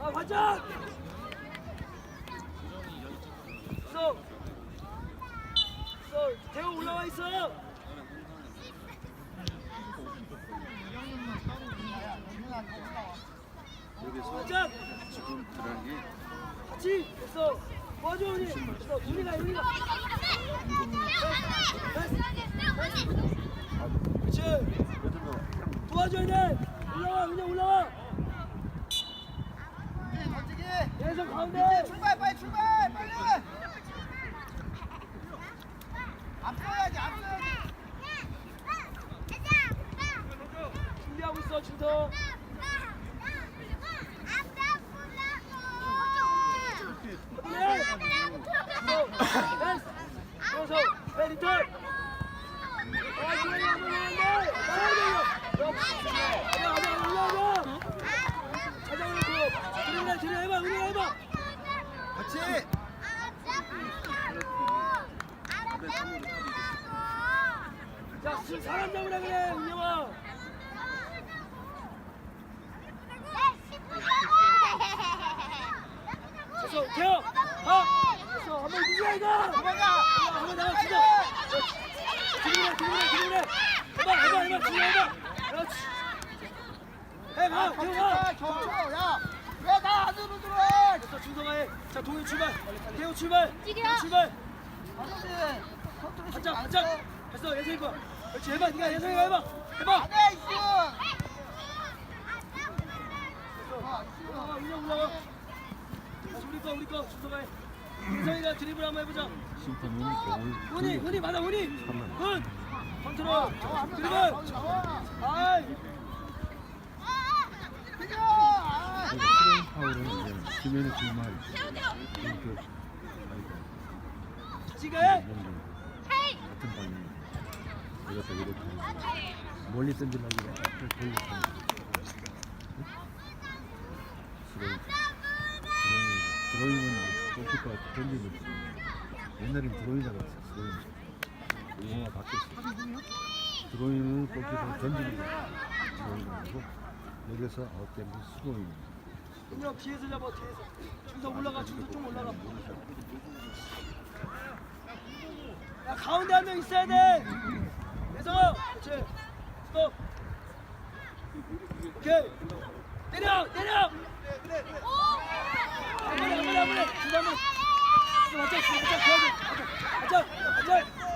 아, 반장! 서! 서! 대호 올라와 있어! 여기서! 지금 드랑이 같이! 됐어! 도와줘, 우리! 됐어, 우리가, 우리가! 그렇지! 도와줘야 돼! 올라와, 그냥 올라와! 예선 가운데! 출발 빨리 출발 빨리 앞서야지 앞서야지 준비하고 있어, 네, 리턴! 아, 기다려, 안 올라간다! 나와야 돼, 이거! 가자, 가자, 올라가! 가자, 그렇고! 드리블, 드리블 해봐, 은희가 해봐! 같이 자, 수- 사람 잡으라 그래, 은영아! 됐어, 태워! 가! 됐어, 한번 이기자, 이거! 도망가 한번 나가, 진짜! 드리블해, 드리블해, 드리블해! 해봐, 해봐, 해봐, 드리블 해봐! 그렇지! 해봐, 태워, 가! 겹쳐 야왜나 안으로 들어 됐어, 준서가 해! 자, 동현 출발! 태호 출발! 뛰겨! 태호 출발! 아저씨 컨트롤 반장, 반장! 됐어, 예성이 거! 그렇지, 해봐, 네가 예성이가 해봐! 해봐! 안해 이슈 올라가, 운영 올라가. 다시 우리 거, 우리 거, 준서가 해. 준성이가 드리블 한번 해보자. 심판은 공을 훈이, 훈이 받아, 훈이. 잠깐만. 훈. 컨트롤. 드리블. 아이. 뛰겨 아, 스레인 파울은 지면에 두말 이렇게 지가 해. 같은 방향 이것도 이렇게 멀리 던지려고 앞을 돌려 스레인 드로잉은 골키퍼가 던지고 옛날엔 드로잉이라고 했어 드로잉 용어가 바뀌었어. 드로잉은 골키퍼가 던지는 거야 드로잉이고 여기서 아웃 되면 스로잉 훈영 뒤에서 잡아, 뒤에서. 준서 올라가, 준서 좀 올라가. 야, 가운데 한 명 있어야 돼. 예성아. 그렇지. 스톱. 오케이. 때려, 때려. 한 번에, 한 번에, 한 번에. 준서 한 번에. 준서 맞자, 맞자, 맞자, 맞자, 맞자.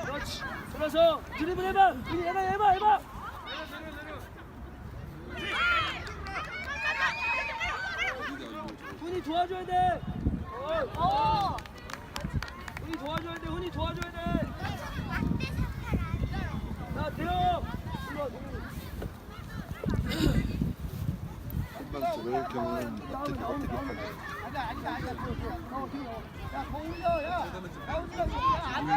그렇지. 돌아서 드리블 해봐. 드리블 해봐, 해봐, 해봐. 훈이 도와줘야 돼. 어. 훈이 도와줘야 돼. 훈이 도와줘야 돼. 자, 대호. 일로 와, 동훈이. 한방 들어올 경우는 어떻게 어떻게 아니야 아니야 야더 올려 야야 올려 야 안돼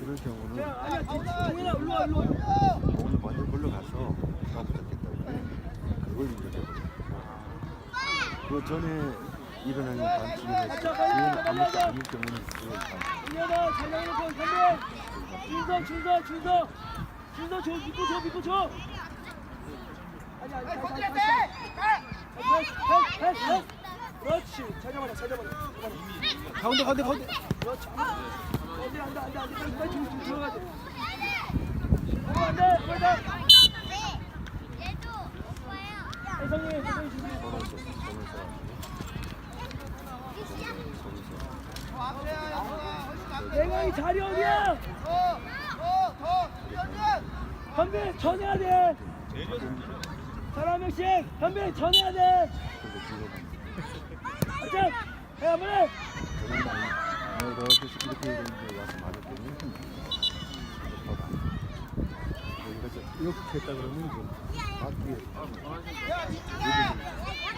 그럴 경우는 야, 아니야, 동훈아, 일로 와, 일로 와. 오늘 먼저 걸러 가서 다 붙었겠다 그걸 문제죠 그 전에 일어나는 반칙에서 그건 아무것도 아닐 경우는 그걸 반 은혁아, 잘 나가놓고, 건배. 준서, 준서, 준서. 준서, 줘, 믿고 줘, 믿고 줘. 아니, 아니, 아니, 돼 패스, 패스, 패스, 패스. 그렇지. 잘 잡아라. 가운데, 가운데, 가운데. 그렇지. 안 돼, 안 돼, 안 돼, 안 돼. 빨리, 빨리 좀, 좀 들어가야 돼. 어, 안 돼, 빨리 다. 혜성이, 혜성이 내가 이 자리 어디야? 현배 전해야 돼. 사람 명씩 현배 전해야 돼. 저런 많이 내가 이렇게 했다 그러면 좀야 민준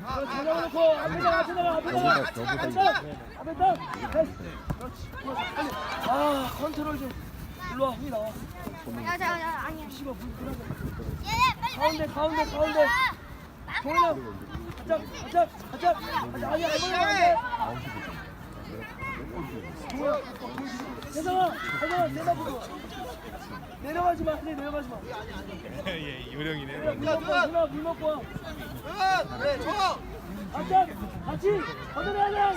잘 잡아놓고 앞에 가 앞에 나가 앞에 저보다 앞에 가 앞에 가 됐어 그렇지 빨리 아 컨트롤 좀 일로 와 형이 나와 야, 자, 야, 아니야. 씨발 얘, 빨리, 가운데 가운데 가운데 동현아 가자 가자 가자 가자 아니 알고는 안돼 아홉 시 되잖아. 동현아 세상아 세상아 내다보고 내려가지 마 네, 내려가지 마. 예, 요령이네. 물 먹고 와 누나 물 먹고 와. 응, 그래, 줘. 가자 같이. 걷어내야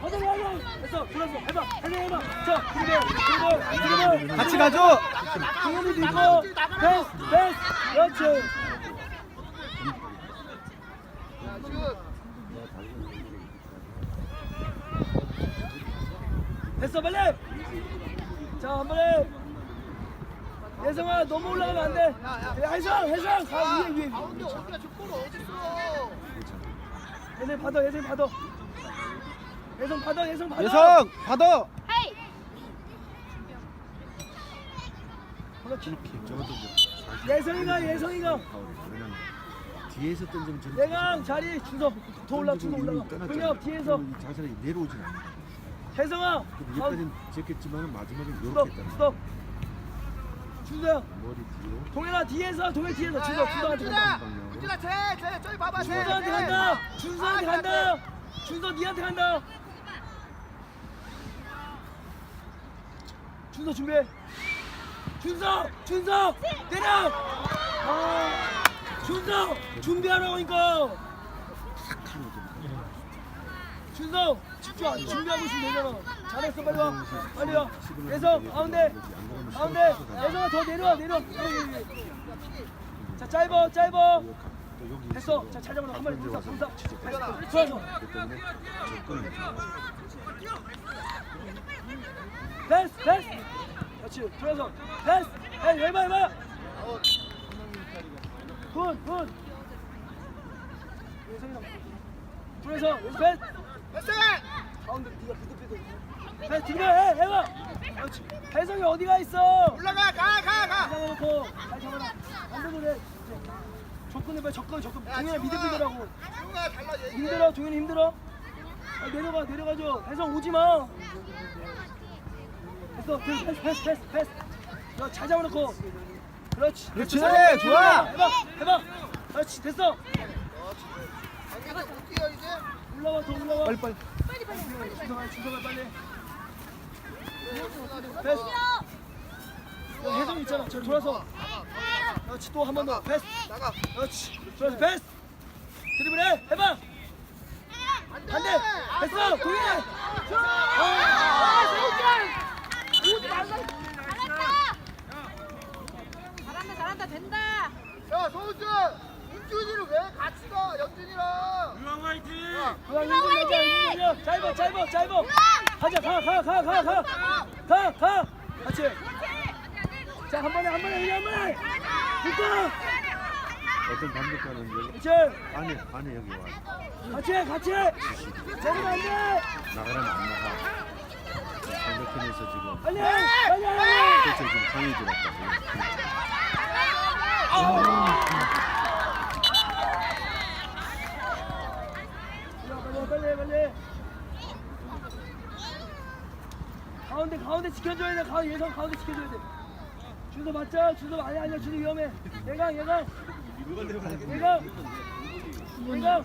걷어내야 됐어 들어서 해봐 해봐 해봐. 자 드리블 드리블 같이 가죠? 동현이도 있고 패스 패스. 그렇지. 됐어 빨리. 자 한 번에 예성아 너무 올라가면 안돼. 해성 해성. 가 위에 위에 가운데 어디가 어딨어? 예성 받아 예성 받아. 예성 받아 예성 받아. 예성 받아. 헤이. 그렇지 저것도 예성이가 예성이가. 왜냐면 뒤에서 던지면 저렇게 내가 자리 준서 더 올라 준서 올라가. 그냥 뒤에서. 이 자세가 내려오진 않아. 혜성아 여기까지는 제꼈지만 마지막에 스톱 이렇게 했다는 스톱 뒤로 동현아 뒤에서 동현 뒤에서 준서 준서한테 간다. 은진아, 은진아, 쟤, 쟤, 저기 봐봐, 쟤. 준서한테 쟤. 간다. 준서한테 아, 간다. 준서 니한테 간다. 준서 준비해. 준서 준서 때려. 아 준서 준비하라고니까. 준서 집중 안 준비하고 있으면 되잖아. 잘했어 빨리 와. 빨리 와. 예성 가운데 가운데. 예성아 더 내려와 여기. 자 짧어 짧어. 됐어. 자 찾아보자 한 마리 그렇기 때문에 접근을 됐어 그렇지. 좋아서. 됐어. 헤이 해봐 해봐 굿굿. 예성이랑. 둘에서 됐어. 가운데 네가 비드비드 해 지금 해 해봐 그렇지 혜성이 어디가 있어 올라가, 가, 가, 가. 잡아놓고 잘 잡아라 안 돼도 돼 이제 접근해 봐 접근 접근 동현아 미드필더라고 지웅아, 달라, 얘기해. 힘들어 동현이 힘들어 아, 내려가 내려가줘 혜성 오지 마 됐어 됐어 패스 패스 패스 패스 너잘 잡아놓고 그렇지 그렇지, 됐어. 좋아. 해봐 해봐 그렇지 됐어 강민아, 어디야, 이제? 올라와 더 올라와. 빨리 빨리. 주성아 주성아 빨리. 패스. 야, 혜성 있잖아. 저 돌아서. 그렇지 또 한 번 더. 패스. 나가. 그렇지. 돌아서 패스. 드리블해. 해봐. 반대. 됐어. 동현이 잘한다, 잘한다, 된다. 야, 소우준. 은준이를 왜 같이 가, 연준이랑. 그냥 인증 가자 인증 가자 짧아 짧아 짧아 가자 가 가 가 가 가. 가 가. 같이. 자 한 번에 한 번에 한 번에. 붙어 어떤 감독관은 여기 그렇지 안에 안에 여기 와. 같이 같이. 내리면 안돼. 나가라면 안 나가. 반대편에서 지금. 빨리 빨리 빨리 그래서 지금 강의 들었다. 빨리 빨리 빨리 가운데 가운데 지켜줘야 돼. 가운데 예상 가운데 지켜줘야 돼. 준서 맞자 준서 아니 아니야. 준서 위험해. 예강 예강 예강 예강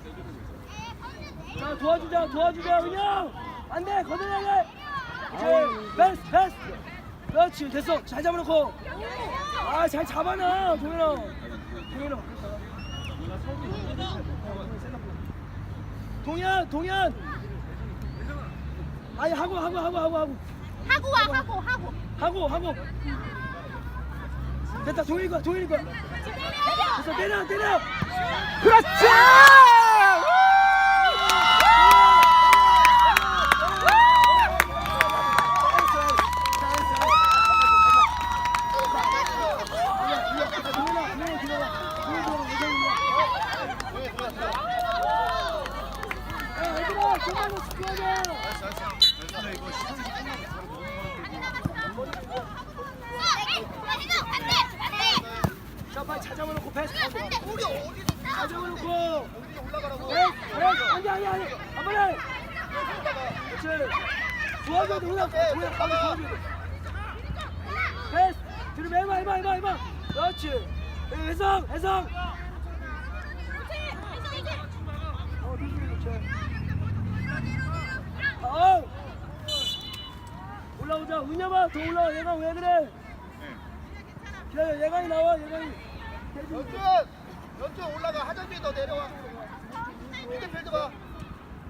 자 도와주자 도와주자 은영. 안돼 걷어내야 돼. 패스 패스 그렇지 됐어. 잘 잡아놓고. 아 잘 잡아놔 동현아. 동현아. 동현 동현. 아니 하고 하고 하고 하고 하고 하고 와, 하고, 하고. 하고 하고. 됐다 동현이 거야 동현이 거야 됐어 때려 때려. 그렇지 자 빨리 찾아놓고. 올라가라고. 패스 아니. 한 번에 그렇지 도와줘야 돼 우리가 우리가 가운데 도와줘야 돼. 패스. 뒤로 해봐 해봐 해봐 해봐. 그렇지. 해성 해성. 어 어. 올라오자. 은혁아 더 올라와. 얘가 왜 그래 기다려. 얘가 나와 얘가 연준 연준 올라가 하정빈 너 내려와 미드필드 봐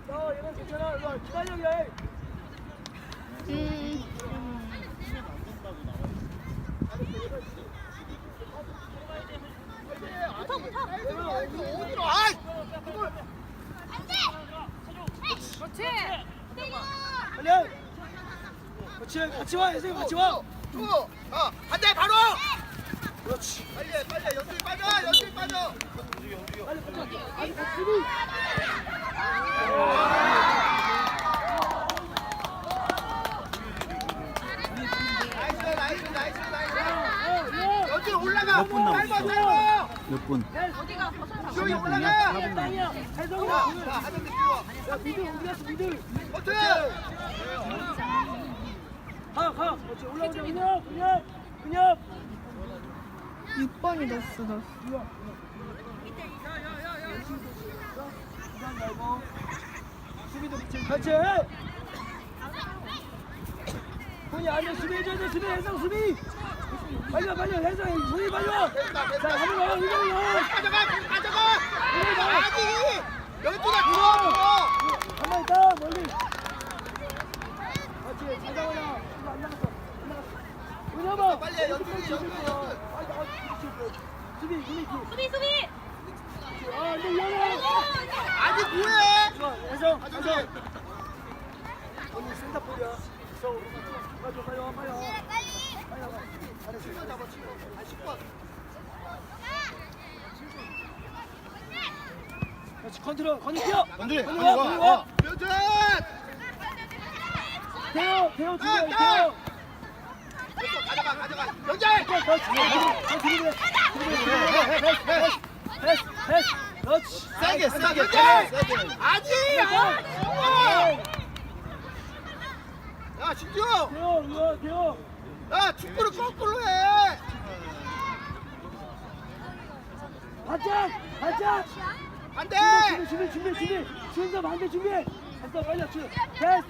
나와 얘가 괜찮아 이거 기다려 얘 음. 붙어 붙어. 어디로 아이 그걸 그렇지. 빨리 그렇지 같이 와 같이 와 줘! 어, 안돼 바로! 그렇지. 빨리 해, 빨리 해. 연준이 빠져 연준이 빠져. 빨리 붙어 아니 같이 리 나이스 나이스 나이스. 야 연준 올라가. 몇분 남았어? 짧아. 짧아 몇 분? 어디가 벗어나. 지용이 올라가 땅이야 땅이야 자, 혜성아. 자 하정빈 뛰어 야 미들 어디 갔어 미들. 버튼! 가 가. 그렇지. 올라오자 은혁 은혁 은혁 6번이 넣었어 너. 이거 부담 말고 수비도 같이 같이 해! 손이 안돼 수비 해줘야 돼 수비 혜성 수비! 빨리 와 빨리 와 혜성 손이 빨리 와자 한번 와 은혁이 와 가져가 가져가! 은혁이 나와 아니! 들어와 들어와 한번 있다 멀리! 잡아라. 이거 안 나갔어. 안 나갔어. 은혁아 빨리 해, 연준이, 연준이. 수비 수비. 수비 수비. 아 근데 위험해 아니 뭐해 좋아 혜성. 혜성 언니 센터볼이야. 혜성. 가져 빨리 와 빨리 와. 빨리. 와 잘했어 치고 잡아 치고 아 10번. 그렇지 컨트롤 건이 뛰어. 건드려, 건이 건이 와. 와, 건이 와. 와 연준 대호 대호 아, 준비해 아. 대호 됐어 가져가 가져가. 그렇지 세게 세게 세게 아니 아야 대호 야 축구를 거꾸로 해. 바짝 바짝. 안돼 준비 준비 준비 준비. 순서 반대 준비. 됐어 빨리 주 패스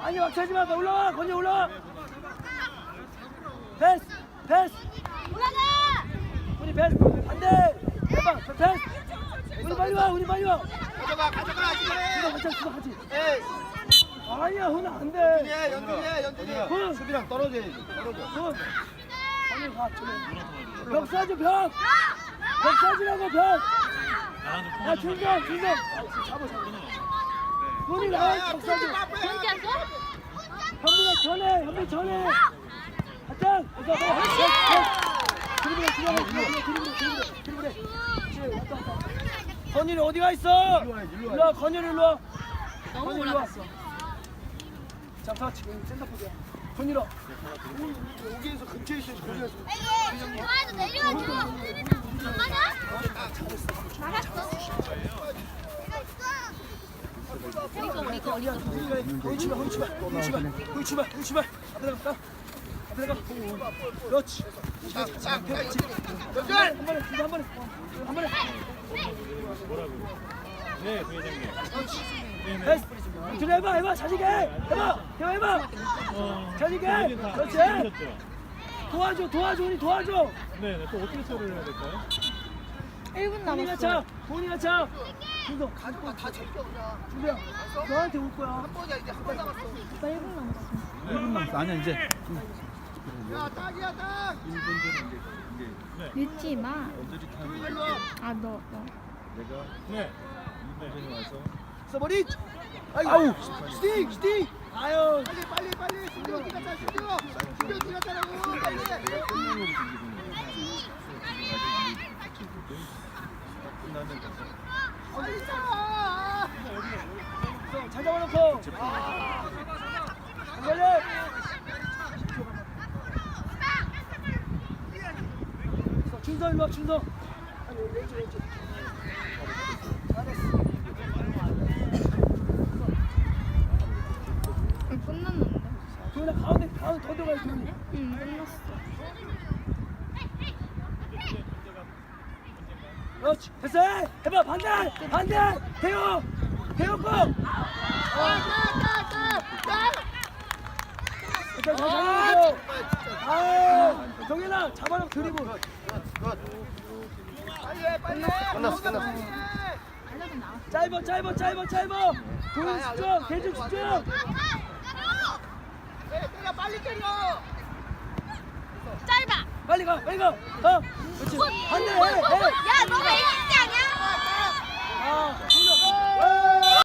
아니 막 차지 마. 올라와. 건이 올라와 패스 패스. 올라가. 우리 패스 반대! 해봐 저 패스. 우리 빨리 와 우리 빨리 와. 가져가 가져가 같이 수다 같이 에이. 아니야 훈 안돼. 연준이 연준이 연준이 훈. 수비랑 떨어져야지 떨어져. 훈. 건이 가 저기 벽 쏴줘 벽벽 쏴주라고 벽야 준성 준성. 잡아 잡아. 훈이 나와 벽 쏴줘? 현민아 전해 현민 전해 건일이 어디가 있어 일로 와, 일로 와. 일로 와 건일이 일로 와 너무 건일이 일로 와 올라갔어. 잠깐 지금 센터포드야 건일아 여기에서 근처에 있어 거기에서 좋아해도 내려와줘. 안 맞아? 나갔어. 우리 거 우리 거 우리 거. 거기 출발 거기 출발 거기 출발 거기 출발 앞에 나가 그렇지 자 그렇지 연준 한 번에 한 번에 한 번에 네, 부회장님. 패스 들어 해봐 해봐 자식이 해봐 해봐 해봐 자식이 그렇지 도와줘 도와줘 우리 도와줘 네, 네, 또 어떻게 처리를 해야 될까요? 1분 본이가 차 본이가 차 준성 가져가 다 제껴 그냥 준비야 너한테 올 거야 한 번이야 이제 한 번 남았어 나 1분 남았어. 1분 남았어 아니야 이제 야 딱이야 딱 늦지 마. 일로 와아너 너. 네. 이분이 와서 써버리 아우 스틱 스틱 아유 빨리 빨리 빨리 신규 어디 갔다 신규 신규 어디 갔다라고 빨리 어디 있어 잘 잡아놓고 빨리 준서 일로 와 준서. 아니 왼쪽 왼쪽 끝났는데 가운데 가운데 더 들어가야 돼 응 끝났어. 그렇지. 됐어. 해봐 반대. 반대. 대호. 대호 꼭 자, 자, 자, 아, 정현아 잡아놓고 드리고. 해. 짧아 짧아 짧아 짧아 도현 집중 대중 집중 네, 때려 빨리 때려 짧아. 빨리 가 빨리 가어 그렇지 반대 해 해 야, 너가 이기지 않냐? 아, 정현